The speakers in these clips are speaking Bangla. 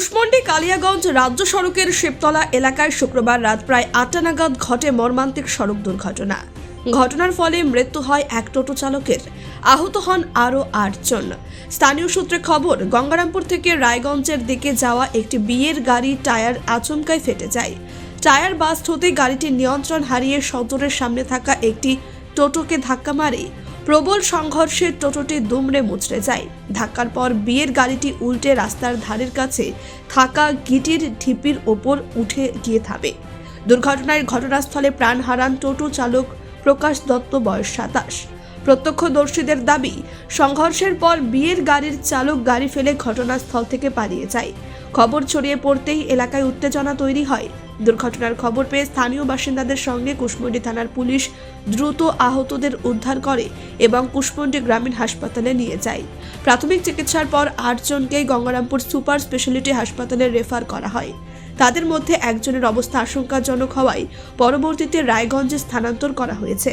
কুশমন্ডি কালিয়াগঞ্জ রাজ্য সড়কের শিবতলা এলাকায় শুক্রবার রাত প্রায় আটটা নাগাদ ঘটে মর্মান্তিক সড়ক দুর্ঘটনা। ঘটনার ফলে মৃত্যু হয় এক টোটো চালকের। আহত হন আরও আটজন। স্থানীয় সূত্রে খবর, গঙ্গারামপুর থেকে রায়গঞ্জের দিকে যাওয়া একটি বিয়ের গাড়ি টায়ার আচমকায় ফেটে যায়। টায়ার বাস্ট হতে গাড়িটির নিয়ন্ত্রণ হারিয়ে সদরের সামনে থাকা একটি টোটোকে ধাক্কা মারে। প্রবল সংঘর্ষে টোটোটি দুমড়ে মুচড়ে যায়। ধাক্কার পর বিয়ের গাড়িটি উল্টে রাস্তার ধারের কাছে থাকা গিটির ঢিপির ওপর উঠে গিয়ে থামে। দুর্ঘটনায় ঘটনাস্থলে প্রাণ হারান টোটো চালক প্রকাশ দত্ত, বয়স সাতাশ। প্রত্যক্ষদর্শীদের দাবি, সংঘর্ষের পর বিয়ের গাড়ির চালক গাড়ি ফেলে ঘটনাস্থল থেকে পালিয়ে যায়। খবর ছড়িয়ে পড়তেই এলাকায় উত্তেজনা তৈরি হয়। দুর্ঘটনার খবর পেয়ে স্থানীয় বাসিন্দাদের সঙ্গে কুশমন্ডি থানার পুলিশ দ্রুত আহতদের উদ্ধার করে এবং কুশমন্ডি গ্রামীণ হাসপাতালে নিয়ে যায়। প্রাথমিক চিকিৎসার পর আটজনকেই গঙ্গারামপুর সুপার স্পেশালিটি হাসপাতালে রেফার করা হয়। তাদের মধ্যে একজনের অবস্থা আশঙ্কাজনক হওয়ায় পরবর্তীতে রায়গঞ্জে স্থানান্তর করা হয়েছে।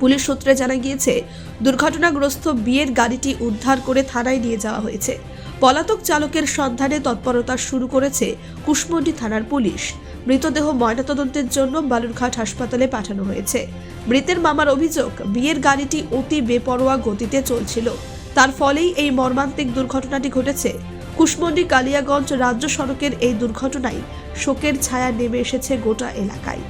পুলিশ সূত্রে জানা গিয়েছে, দুর্ঘটনাগ্রস্ত বিয়ের গাড়িটি উদ্ধার করে থানায় নিয়ে যাওয়া হয়েছে। পলাতক চালকের সন্ধানে তৎপরতা শুরু করেছে কুশমন্ডি থানার পুলিশ। মৃতদেহ ময়নাতদন্তের জন্য বালুরঘাট হাসপাতালে পাঠানো হয়েছে। মৃতের মামার অভিযোগ, বিয়ের গাড়িটি অতি বেপরোয়া গতিতে চলছিল। তার ফলেই এই মর্মান্তিক দুর্ঘটনাটি ঘটেছে। কুশমন্ডি কালিয়াগঞ্জ রাজ্য সড়কের এই দুর্ঘটনায় শোকের ছায়া নেমে এসেছে গোটা এলাকায়।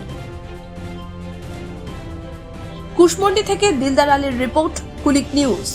কুশমন্ডি থেকে দিলদার আলীর রিপোর্ট, কুলিক নিউজ।